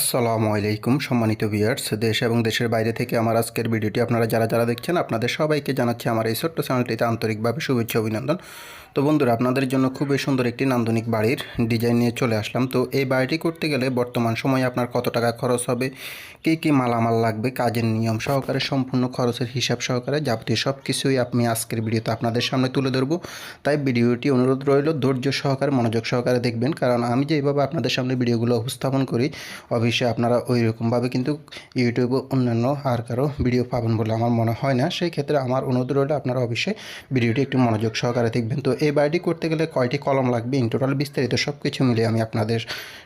আসসালামু আলাইকুম, সম্মানিত ভিউয়ার্স দেশ এবং দেশের বাইরে থেকে আমার আজকের ভিডিওটি আপনারা যারা যারা দেখছেন, আপনাদের সবাইকে জানাচ্ছি আমার এই ছোট্ট চ্যানেলটিতে আন্তরিকভাবে শুভেচ্ছা, অভিনন্দন। তো বন্ধুরা, আপনাদের জন্য খুবই সুন্দর একটি নান্দনিক বাড়ির ডিজাইন নিয়ে চলে আসলাম। তো এই বাড়িটি করতে গেলে বর্তমান সময়ে আপনার কত টাকা খরচ হবে, কী কী মালামাল লাগবে, কাজের নিয়ম সহকারে, সম্পূর্ণ খরচের হিসাব সহকারে যাবতীয় সব কিছুই আমি আজকের ভিডিওতে আপনাদের সামনে তুলে ধরবো। তাই ভিডিওটি অনুরোধ রইল, ধৈর্য সহকারে, মনোযোগ সহকারে দেখবেন। কারণ আমি যেভাবে আপনাদের সামনে ভিডিওগুলো উপস্থাপন করি অবশ্যই আপনারা ওই রকমভাবে কিন্তু ইউটিউবে অন্যান্য আর কারও ভিডিও পাবেন বলে আমার মনে হয় না। সেই ক্ষেত্রে আমার অনুরোধ রইল আপনারা অবশ্যই ভিডিওটি একটু মনোযোগ সহকারে দেখবেন। তো এই বাড়িটি করতে গেলে কয়টি কলম লাগবে? ইন টোটাল বিস্তারিত সব কিছু মিলে আমি আপনাদের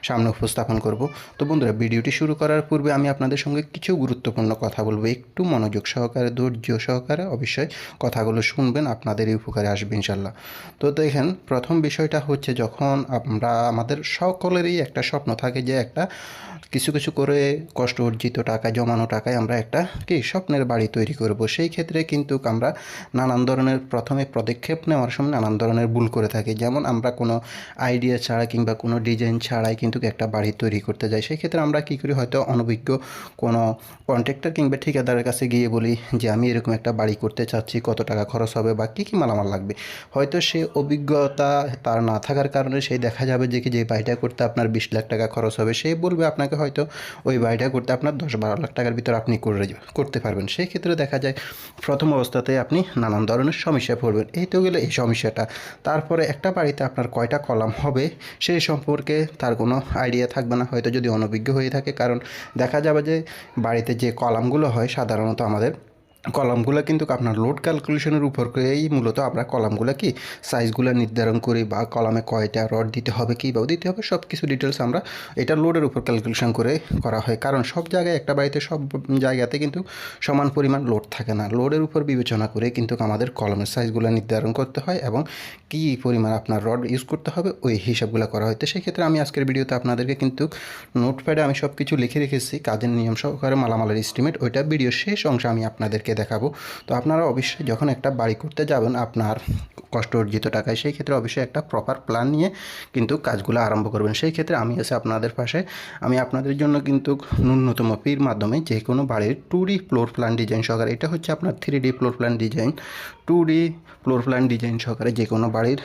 সামনে উপস্থাপন করব। তো বন্ধুরা ভিডিওটি শুরু করার পূর্বে আমি আপনাদের সঙ্গে কিছু গুরুত্বপূর্ণ কথা বলব। একটু মনোযোগ সহকারে, ধৈর্য সহকারে অবশ্যই কথাগুলো শুনবেন আপনাদেরই উপকারে আসবে ইনশাল্লাহ তো দেখেন, প্রথম বিষয়টা হচ্ছে যখন আমরা, আমাদের সকলেরই একটা স্বপ্ন থাকে যে একটা কিছু কিছু করে কষ্ট অর্জিত টাকা, জমানো টাকায় আমরা একটা কি স্বপ্নের বাড়ি তৈরি করব। সেই ক্ষেত্রে কিন্তু আমরা নানান ধরনের, প্রথমে পদক্ষেপ নেওয়ার সময় নানান ধরনের ভুল করে থাকি। যেমন আমরা কোনো আইডিয়া ছাড়া কিংবা কোনো ডিজাইন ছাড়াই কিন্তু একটা বাড়ি তৈরি করতে যাই। সেই ক্ষেত্রে আমরা কী করি, হয়তো অনভিজ্ঞ কোনো কন্ট্রাক্টর কিংবা ঠিকাদারের কাছে গিয়ে বলি যে, আমি এরকম একটা বাড়ি করতে চাচ্ছি, কত টাকা খরচ হবে বা কী কী মালামাল লাগবে? হয়তো সে অভিজ্ঞতা তার না থাকার কারণে সেই দেখা যাবে যে, কি, যে বাড়িটা করতে আপনার বিশ লাখ টাকা খরচ হবে। সে বলবে আপনাকে হয়তো ওই বাড়িটা করতে আপনার দশ বারো লাখ টাকার ভিতর আপনি করে করতে পারবেন। সেই ক্ষেত্রে দেখা যায় প্রথম অবস্থাতে আপনি নানান ধরনের সমস্যায় পড়বেন। এই তো গেলে এই সমস্যাটা। তারপরে একটা বাড়িতে আপনার কয়টা কলাম হবে সেই সম্পর্কে তার কোনো আইডিয়া থাকবে না। হয়তো যদি অনভিজ্ঞ হয়ে থাকে, কারণ দেখা যাবে যে বাড়িতে যে কলামগুলো হয়, সাধারণত আমাদের কলামগুলো কিন্তু আপনার লোড ক্যালকুলেশনের উপর করেই মূলত আমরা কলামগুলো কি সাইজগুলো নির্ধারণ করি বা কলামে কয়টা রড দিতে হবে কীভাবে দিতে হবে সব কিছু ডিটেলস আমরা এটা লোডের উপর ক্যালকুলেশন করে করা হয়। কারণ সব জায়গায় একটা বাড়িতে সব জায়গাতে কিন্তু সমান পরিমাণ লোড থাকে না। লোডের উপর বিবেচনা করে কিন্তু আমাদের কলমের সাইজগুলো নির্ধারণ করতে হয় এবং কী পরিমাণ আপনার রড ইউজ করতে হবে, ওই হিসাবগুলো করা হয়। তো সেক্ষেত্রে আমি আজকের ভিডিওতে আপনাদেরকে কিন্তু নোটপ্যাডে আমি সব কিছু লিখে রেখেছি। কাজের নিয়ম সহকারে মালামালের এস্টিমেট ওইটা ভিডিও শেষ অংশ আমি আপনাদেরকে দেখাবো। তো আপনারা অবশ্যই যখন একটা বাড়ি করতে যাবেন আপনার কষ্ট অর্জিত টাকায়, সেই ক্ষেত্রে অবশ্যই একটা প্রপার প্ল্যান নিয়ে কিন্তু কাজগুলো আরম্ভ করবেন। সেই ক্ষেত্রে আমি এসে আপনাদের পাশে, আমি আপনাদের জন্য কিন্তু ন্যূনতম ফির মাধ্যমে যে কোনো বাড়ির two D floor plan design সহকারে, এটা হচ্ছে আপনার three D floor plan design two D floor plan design সহকারে যে কোনো বাড়ির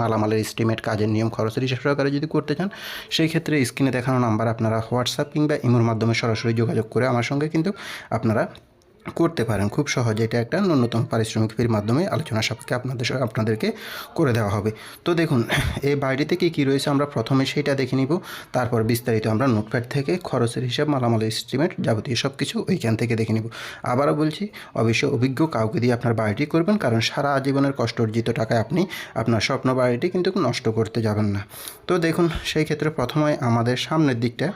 মালামালের এস্টিমেট কাজের নিয়ম, খরচের হিসাব সহকারে যদি করতে চান, সেই ক্ষেত্রে স্ক্রিনে দেখানো নাম্বার আপনারা হোয়াটসঅ্যাপ কিংবা ইমোর মাধ্যমে সরাসরি যোগাযোগ করে আমার সঙ্গে কিন্তু আপনারা করতে পারেন। খুব সহজে এটা একটা ন্যূনতম পারিশ্রমিক ফির মাধ্যমে আলোচনা সাপেক্ষে আপনাদের আপনাদেরকে করে দেওয়া হবে। তো দেখুন, এই বাড়িটিতে কী কী রয়েছে আমরা প্রথমে সেইটা দেখে নিব। তারপর বিস্তারিত আমরা নোটপ্যাড থেকে খরচের হিসাব, মালামাল এস্টিমেট যাবতীয় সব কিছু ওইখান থেকে দেখে নিব। আবারও বলছি অবশ্যই অভিজ্ঞ কাউকে দিয়ে আপনার বাড়িটি করবেন, কারণ সারা জীবনের কষ্ট অর্জিত টাকায় আপনি আপনার স্বপ্ন বাড়িটি কিন্তু নষ্ট করতে যাবেন না। তো দেখুন, সেই ক্ষেত্রে প্রথমে আমাদের সামনের দিকটা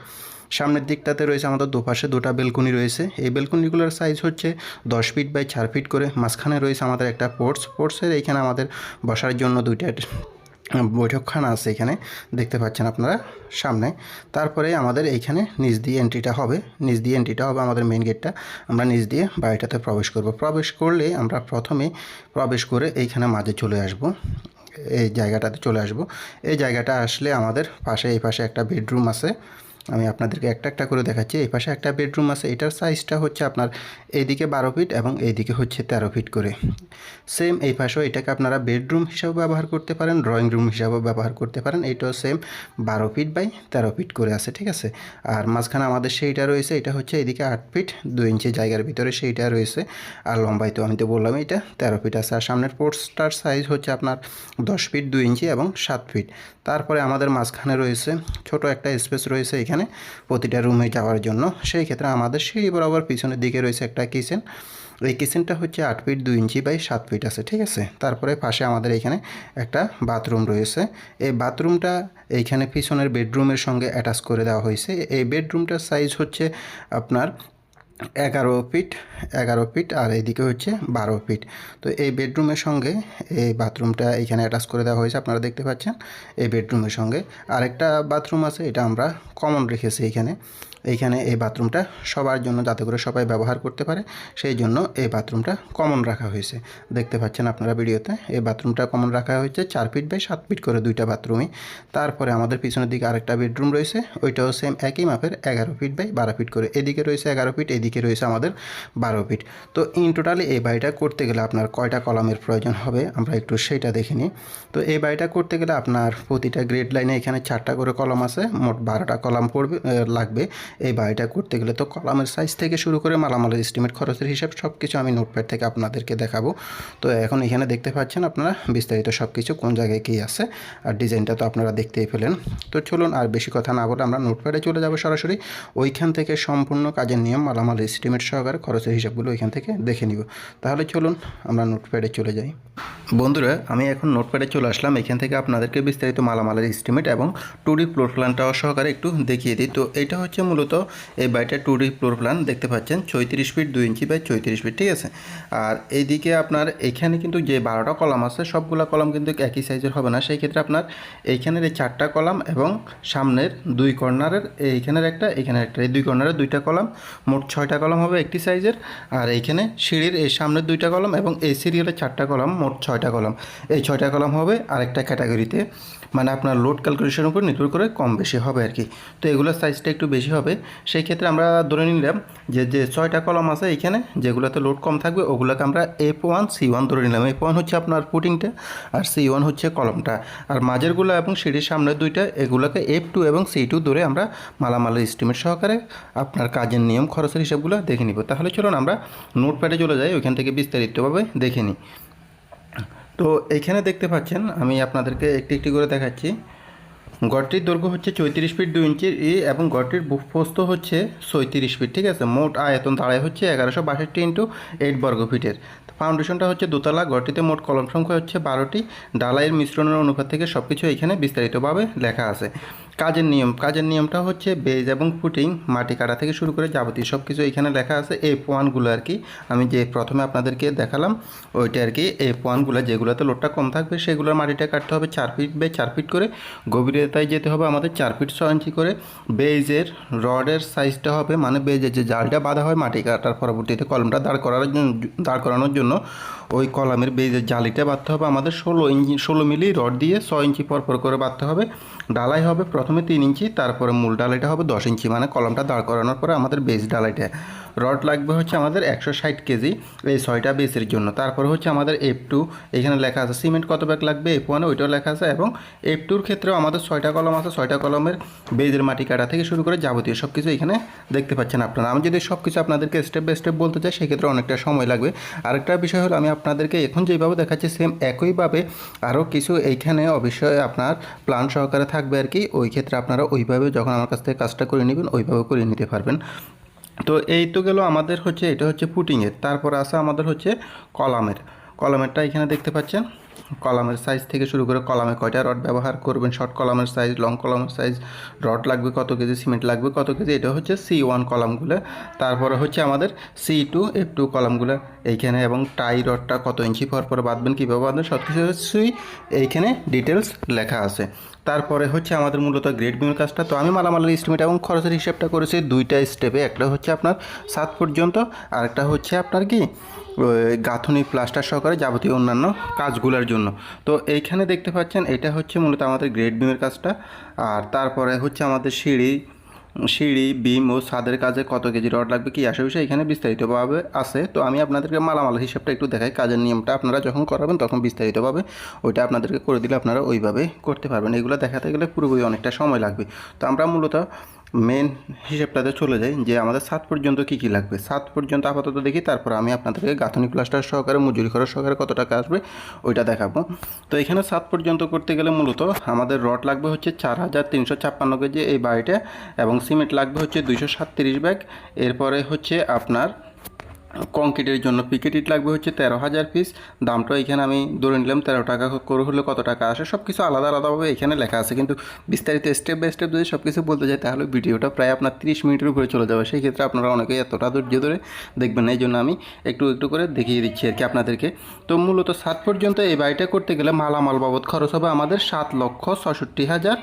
সামনের দিকটাতে রয়েছে আমাদের দুপাশে দুটা বেলকনি রয়েছে। এই বেলকনিগুলোর সাইজ হচ্ছে দশ ফিট বাই চার ফিট করে। মাঝখানে রয়েছে আমাদের একটা পোর্টস পোর্টসের এইখানে আমাদের বসার জন্য দুইটা বৈঠকখানা আছে এখানে। দেখতে পাচ্ছেন আপনারা সামনে। তারপরে আমাদের এইখানে নিচ দিয়ে এন্ট্রিটা হবে। নিচ দিয়ে এন্ট্রিটা হবে আমাদের মেন গেটটা আমরা নিচ দিয়ে বাড়িটাতে প্রবেশ করব। প্রবেশ করলে আমরা প্রথমে প্রবেশ করে এইখানে মাঝে চলে আসব। এই জায়গাটাতে চলে আসব। এই জায়গাটা আসলে আমাদের পাশে, এই পাশে একটা বেডরুম আছে। আমি আপনাদেরকে একটা একটা করে দেখাচ্ছি। এই পাশে একটা বেডরুম আছে, এটার সাইজটা হচ্ছে আপনার এইদিকে বারো ফিট এবং এইদিকে হচ্ছে তেরো ফিট করে। সেম এই পাশেও এটাকে আপনারা বেডরুম হিসাবে ব্যবহার করতে পারেন ড্রয়িং রুম হিসাবেও ব্যবহার করতে পারেন। এইটাও সেম বারো ফিট বাই তেরো ফিট করে আছে, ঠিক আছে? আর মাঝখানে আমাদের সেইটা রয়েছে, এটা হচ্ছে এইদিকে আট ফিট দুই ইঞ্চি জায়গার ভিতরে সেইটা রয়েছে। আর লম্বাই তো আমি তো বললাম এটা তেরো ফিট আছে, আর সামনের পোর্টসটার সাইজ হচ্ছে আপনার দশ ফিট দুই ইঞ্চি এবং সাত ফিট তারপরে আমাদের মাঝখানে রয়েছে, ছোট একটা স্পেস রয়েছে, এখানে প্রতিটা রুমে যাওয়ার জন্য। সেই ক্ষেত্রে আমাদের সেই বরাবর পিছনের দিকে রয়েছে একটা কিচেন এই কিচেনটা হচ্ছে আট ফিট দুই ইঞ্চি বাই সাত ফিট আছে, ঠিক আছে? তারপরে পাশে আমাদের এখানে একটা বাথরুম রয়েছে। এই বাথরুমটা এইখানে পিছনের বেডরুমের সঙ্গে অ্যাটাচ করে দেওয়া হয়েছে। এই বেডরুমটার সাইজ হচ্ছে আপনার এগারো ফিট এগারো ফিট আর এইদিকে হচ্ছে বারো ফিট। তো এই বেডরুমের সঙ্গে এই বাথরুমটা এখানে অ্যাটাচ করে দেওয়া হয়েছে, আপনারা দেখতে পাচ্ছেন। এই বেডরুমের সঙ্গে আরেকটা বাথরুম আছে, এটা আমরা কমন রেখেছি এখানে। এইখানে এই বাথরুমটা সবার জন্য যাতে করে সবাই ব্যবহার করতে পারে, সেই জন্য এই বাথরুমটা কমন রাখা হয়েছে। দেখতে পাচ্ছেন আপনারা ভিডিওতে, এই বাথরুমটা কমন রাখা হয়েছে চার ফিট বাই সাত ফিট করে দুইটা বাথরুমই তারপরে আমাদের পিছনের দিকে আরেকটা বেডরুম রয়েছে, ওইটাও সেম একই মাপের, এগারো ফিট বাই বারো ফিট করে। এদিকে রয়েছে এগারো ফিট এদিকে রয়েছে আমাদের বারো ফিট তো ইন টোটালি এই বাড়িটা করতে গেলে আপনার কয়টা কলামের প্রয়োজন হবে, আমরা একটু সেইটা দেখে নিই। তো এই বাড়িটা করতে গেলে আপনার প্রতিটা গ্রেড লাইনে এখানে চারটা করে কলম আছে, মোট বারোটা কলাম পড়বে লাগবে। এই বাড়িটা করতে গেলে তো কলামের সাইজ থেকে শুরু করে মালামালের এস্টিমেট খরচের হিসাব সব কিছু আমি নোটপ্যাড থেকে আপনাদেরকে দেখাবো। তো এখন এখানে দেখতে পাচ্ছেন আপনারা বিস্তারিত সব কিছু কোন জায়গায় কী আছে আর ডিজাইনটা তো আপনারা দেখতেই পেলেন। তো চলুন আর বেশি কথা না বলে আমরা নোটপ্যাডে চলে যাব সরাসরি। ওইখান থেকে সম্পূর্ণ কাজের নিয়ম, মালামাল এস্টিমেট সহকারে খরচের হিসাবগুলো ওইখান থেকে দেখে নিব। তাহলে চলুন আমরা নোটপ্যাডে চলে যাই। বন্ধুরা, আমি এখন নোটপ্যাডে চলে আসলাম। এখান থেকে আপনাদেরকে বিস্তারিত মালামালের এস্টিমেট এবং টু ডি ফ্লোর প্ল্যানটাও সহকারে একটু দেখিয়ে দিই। তো এটা হচ্ছে মূলত এই বাড়িটা টু ডি ফ্লোর প্ল্যান দেখতে পাচ্ছেন চৌত্রিশ ফিট দুই ইঞ্চি বাই চৌত্রিশ ফিট ঠিক আছে? আর এইদিকে আপনার এখানে কিন্তু যে বারোটা কলাম আছে, সবগুলা কলাম কিন্তু একই সাইজের হবে না। সেই ক্ষেত্রে আপনার এইখানের এই চারটা কলাম এবং সামনের দুই কর্নারের এইখানের একটা, এখানের একটা। এই দুই কর্নারের দুইটা কলাম, মোট ছয়টা কলাম হবে একটি সাইজের আর এইখানে সিঁড়ির এই সামনের দুইটা কলাম এবং এই সিরিয়ালের চারটা কলাম, মোট ছয়টা কলাম। এই ছয়টা কলাম হবে আরেকটা ক্যাটাগরিতে মানে আপনার লোড ক্যালকুলেশনের উপর নির্ভর করে কম বেশি হবে আর কি। তো এগুলোর সাইজটা একটু বেশি হবে। সেই ক্ষেত্রে আমরা ধরে নিলাম যে যে ছয়টা কলম আছে এখানে, যেগুলোতে লোড কম থাকবে, ওগুলোকে আমরা এফ ওয়ান সি ওয়ান ধরে নিলাম। এফ ওয়ান হচ্ছে আপনার পুটিংটা আর সি ওয়ান হচ্ছে কলমটা। আর মাঝেরগুলো এবং সিঁড়ির সামনের দুইটা, এগুলোকে এফ টু এবং সি টু ধরে আমরা মালামালের এস্টিমেট সহকারে আপনার কাজের নিয়ম, খরচের হিসাবগুলো দেখে নিব। তাহলে চলুন আমরা নোট নোটপ্যাডে চলে যাই, ওইখান থেকে বিস্তারিতভাবে দেখে নিই। তো এইখানে দেখতে পাচ্ছেন, আমি আপনাদেরকে একটি একটি করে দেখাচ্ছি। গড়টির দৈর্ঘ্য হচ্ছে চৌত্রিশ ফিট দুই ইঞ্চির এ এবং গড়টির প্রস্থ হচ্ছে সৈত্রিশ ফিট, ঠিক আছে? মোট আয়তন দাঁড়ায় হচ্ছে এগারোশো বাষট্টি ইন্টু এইট বর্গ ফিটের। ফাউন্ডেশনটা হচ্ছে দোতলা গড়টিতে মোট কলম সংখ্যা হচ্ছে বারোটি। ডালাইয়ের মিশ্রণের অনুপাত থেকে সব কিছু এখানে বিস্তারিতভাবে লেখা আছে। কাজের নিয়ম, কাজের নিয়মটা হচ্ছে বেজ এবং ফুটিং, মাটি কাটা থেকে শুরু করে যাবতীয় সব কিছু এখানে লেখা আছে এফ ওয়ানগুলো আর কি। আমি যে প্রথমে আপনাদেরকে দেখালাম, ওইটা আর কি এফ ওয়ানগুলো, যেগুলোতে লোডটা কম থাকবে, সেগুলোর মাটিটা কাটতে হবে চার ফিট বাই চার ফিট করে। গভীরতায় যেতে হবে আমাদের চার ফিট ছয় ইঞ্চি করে। বেজের রডের সাইজটা হবে মানে বেজের যে জালটা বাঁধা হয় মাটি কাটার পরবর্তীতে কলমটা দাঁড় করার দাঁড় করানোর জন্য। ওই কলামের বেজের জালিটা বাঁধতে হবে। আমাদের ষোলো ইঞ্চি, ষোলো মিলি রড দিয়ে ছয় ইঞ্চি পরপর পর করে বাঁধতে হবে। ডালাই হবে প্রথমে তিন ইঞ্চি, তারপরে মূল ডালাইটা হবে দশ ইঞ্চি। মানে কলমটা দাঁড় করানোর পরে আমাদের বেস ডালাইটা। রড লাগবে হচ্ছে আমাদের একশো ষাট কেজি এই ছয়টা বেসের জন্য। তারপরে হচ্ছে আমাদের এফ টু এখানে লেখা আছে সিমেন্ট কত ব্যাগ লাগবে এফ ওয়ানে ওইটাও লেখা আছে। এবং এফ টুর ক্ষেত্রেও আমাদের ছয়টা কলম আছে, ছয়টা কলমের বেজের মাটি কাটা থেকে শুরু করে যাবতীয় সব কিছু এখানে দেখতে পাচ্ছেন আপনারা। আমি যদি সব কিছু আপনাদেরকে স্টেপ বাই স্টেপ বলতে চাই, সেক্ষেত্রে অনেকটা সময় লাগবে। আরেকটা বিষয় হলো, আমি আপনাদেরকে এখন যেভাবে দেখাচ্ছি সেম একইভাবে আরও কিছু এইখানে অবশ্যই আপনার প্ল্যান সহকারে থাকবে আর কি, ওই ক্ষেত্রে আপনারা ওইভাবে যখন আমার কাছ থেকে কাজটা করে নেবেন, ওইভাবে করে নিতে পারবেন। তো এই তো গেল আমাদের হচ্ছে, এটা হচ্ছে পুটিংয়ের, তারপর আসা আমাদের হচ্ছে কলামের। কলামেরটা এখানে দেখতে পাচ্ছেন। কলামের সাইজ থেকে শুরু করে কলামে কয়টা রড ব্যবহার করবেন? শর্ট কলামের সাইজ লং কলামের সাইজ রড লাগবে কত কেজি সিমেন্ট লাগবে কত কেজি? এটা হচ্ছে সি ওয়ান কলামগুলো। তারপরে হচ্ছে আমাদের সি টু এফ টু কলামগুলো। এইখানে এবং টাই রডটা কত ইঞ্চি পর পরে বাঁধবেন, কীভাবে বাঁধবেন সব কিছুই এইখানে ডিটেলস লেখা আছে। তারপরে হচ্ছে আমাদের মূলত গ্রেড বিমের কাজটা। তো আমি মালামালের এস্টিমেট এবং খরচের হিসাবটা করেছি। দুইটা স্টেপে একটা হচ্ছে আপনার সাত পর্যন্ত আর একটা হচ্ছে আপনার কি? গাঁথনি প্লাস্টার সহকারে যাবতীয় অন্যান্য কাজগুলোর জন্য। তো এইখানে দেখতে পাচ্ছেন, এটা হচ্ছে মূলত আমাদের গ্রেড বিমের কাজটা। আর তারপরে হচ্ছে আমাদের সিঁড়ি সিঁড়ি বিম ও ছাদের কাজে কত কেজি রড লাগবে কি আসে বিষয়ে এখানে বিস্তারিতভাবে আছে। তো আমি আপনাদেরকে মালামাল হিসাবটা একটু দেখাই। কাজের নিয়মটা আপনারা যখন করাবেন তখন বিস্তারিতভাবে ওইটা আপনাদেরকে করে দিলে আপনারা ওইভাবে করতে পারবেন। এগুলো দেখাতে গেলে পুরোপুরি অনেকটা সময় লাগবে। তো আমরা মূলত মেন হিসেবটাতে চলে যাই যে আমাদের সাত পর্যন্ত কি কি লাগবে। সাত পর্যন্ত আপাতত দেখি, তারপর আমি আপনাদেরকে গাঁথনি প্লাস্টার সহকারে, মজুরি খরচ সহকারে কত টাকা আসবে ওইটা দেখাবো। তো এখানে সাত পর্যন্ত করতে গেলে মূলত আমাদের রড লাগবে হচ্ছে চার হাজার তিনশো ছাপ্পান্ন কেজি এই বাড়িটা এবং সিমেন্ট লাগবে হচ্ছে দুইশো সাতত্রিশ ব্যাগ। এরপরে হচ্ছে আপনার কংক্রিটের জন্য পিকেট ইট লাগবে হচ্ছে তেরো হাজার পিস দামটা এখানে আমি ধরে নিলাম তেরো টাকা করে হলে কত টাকা আসে। সব কিছু আলাদা আলাদাভাবে এখানে লেখা আছে। কিন্তু বিস্তারিত স্টেপ বাই স্টেপ যদি সব কিছু বলতে যাই, তাহলে ভিডিওটা প্রায় আপনার তিরিশ মিনিটের উপরে চলে যাবে। সেই ক্ষেত্রে আপনারা অনেকেই এতটা ধৈর্য ধরে দেখবেন এই জন্য আমি একটু একটু করে দেখিয়ে দিচ্ছি আর কি আপনাদেরকে। তো মূলত সাত পর্যন্ত এই বাড়িটা করতে গেলে মালামাল বাবদ খরচ হবে আমাদের সাত লক্ষ ছষট্টি হাজার।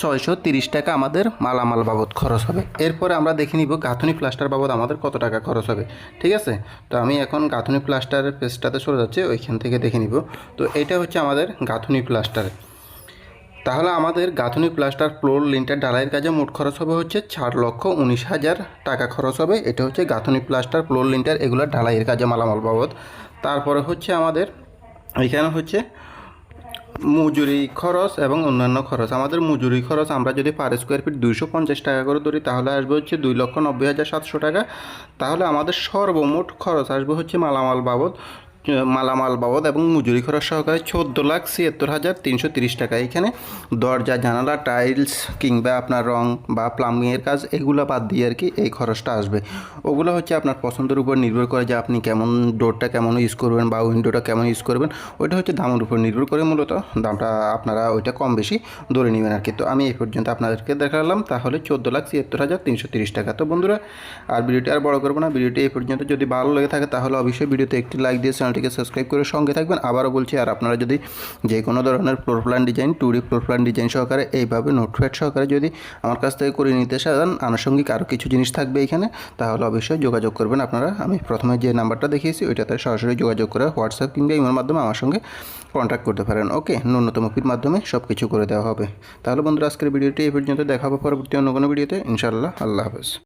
ছয়শো তিরিশ টাকা আমাদের মালামাল বাবদ খরচ হবে। এরপরে আমরা দেখে নিব গাঁথুনি প্লাস্টার বাবদ আমাদের কত টাকা খরচ হবে। ঠিক আছে? তো আমি এখন গাঁথুনি প্লাস্টারের পেজটাতে চলে যাচ্ছি, ওইখান থেকে দেখে নিব। তো এটা হচ্ছে আমাদের গাঁথুনি প্লাস্টার তাহলে আমাদের গাঁথুনি প্লাস্টার ফ্লোর লিন্টার ডালাইয়ের কাজে মোট খরচ হবে হচ্ছে চার লক্ষ উনিশ হাজার টাকা খরচ হবে। এটা হচ্ছে গাঁথুনি প্লাস্টার ফ্লোর লিন্টার এগুলো ঢালাইয়ের কাজে মালামাল বাবদ। তারপরে হচ্ছে আমাদের এখানে হচ্ছে মজুরি খরচ এবং অন্যান্য খরচ। আমাদের মজুরি খরচ আমরা যদি পার স্কোয়ার ফিট দুইশো পঞ্চাশ টাকা করে ধরি, তাহলে আসবে হচ্ছে দুই লক্ষ নব্বই হাজার সাতশো টাকা। তাহলে আমাদের সর্বমোট খরচ আসবে হচ্ছে মালামাল বাবদ মালামাল বাবদ এবং মজুরি খরচ সহকারে চোদ্দ লাখ ছিয়াত্তর হাজার তিনশো তিরিশ টাকা। এখানে দরজা, জানালা, টাইলস কিংবা আপনার রং বা প্লাম্বিংয়ের কাজ, এগুলো বাদ দিয়ে আর কি এই খরচটা আসবে। ওগুলো হচ্ছে আপনার পছন্দের উপর নির্ভর করে যে আপনি কেমন ডোরটা কেমন ইউজ করবেন বা উইন্ডোটা কেমন ইউজ করবেন, ওইটা হচ্ছে দামের উপর নির্ভর করে মূলত দামটা আপনারা ওইটা কম বেশি ধরে নেবেন আর কি। তো আমি এই পর্যন্ত আপনাদেরকে দেখালাম, তাহলে চোদ্দ লাখ ছিয়াত্তর হাজার তিনশো তিরিশ টাকা। তো বন্ধুরা, আর ভিডিওটি আর বড় করব না, ভিডিওটি এই পর্যন্ত। যদি ভালো লেগে থাকে তাহলে অবশ্যই ভিডিওতে একটি লাইক দিয়ে চ্যানেলটিকে সাবস্ক্রাইব করে সঙ্গে থাকবেন। আবারও বলছি, আর আপনারা যদি যে কোনো ধরনের floor plan design two D floor plan design সহকারে এইভাবে নোটপ্যাড সহকারে যদি আমার কাছ থেকে করে নিতে চান, আনুষঙ্গিক আরও কিছু জিনিস থাকবে এখানে, তাহলে অবশ্যই যোগাযোগ করবেন আপনারা। আমি প্রথমে যে নাম্বারটা দেখিয়েছি, ওইটাতে সরাসরি যোগাযোগ করে হোয়াটসঅ্যাপ কিংবা ইমের মাধ্যমে আমার সঙ্গে কন্ট্যাক্ট করতে পারেন ওকে ন্যূনতম ফির মাধ্যমে সব কিছু করে দেওয়া হবে। তাহলে বন্ধুরা, আজকের ভিডিওটি এই পর্যন্ত। দেখাবো পরবর্তী অন্য কোনো ভিডিওতে। ইনশাআল্লাহ, আল্লাহ হাফেজ।